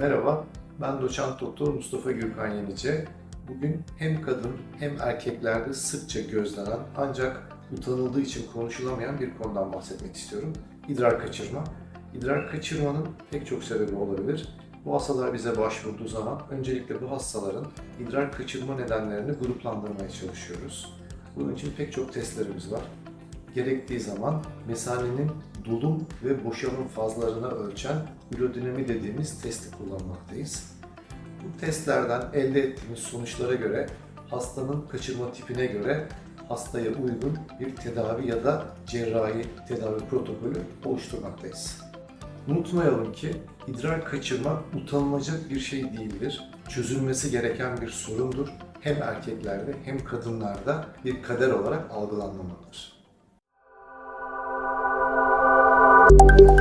Merhaba, ben doçent doktor Mustafa Gürkan Yenice. Bugün hem kadın hem erkeklerde sıkça gözlenen ancak utanıldığı için konuşulamayan bir konudan bahsetmek istiyorum. İdrar kaçırma. İdrar kaçırmanın pek çok sebebi olabilir. Bu hastalar bize başvurduğu zaman öncelikle bu hastaların idrar kaçırma nedenlerini gruplandırmaya çalışıyoruz. Bunun için pek çok testlerimiz var. Gerektiği zaman mesanenin dolum ve boşalım fazlarını ölçen ürodinami dediğimiz testi kullanmaktayız. Bu testlerden elde ettiğimiz sonuçlara göre hastanın kaçırma tipine göre hastaya uygun bir tedavi ya da cerrahi tedavi protokolü oluşturmaktayız. Unutmayalım ki idrar kaçırmak utanılacak bir şey değildir. Çözülmesi gereken bir sorundur. Hem erkeklerde hem kadınlarda bir kader olarak algılanmamalıdır. thank you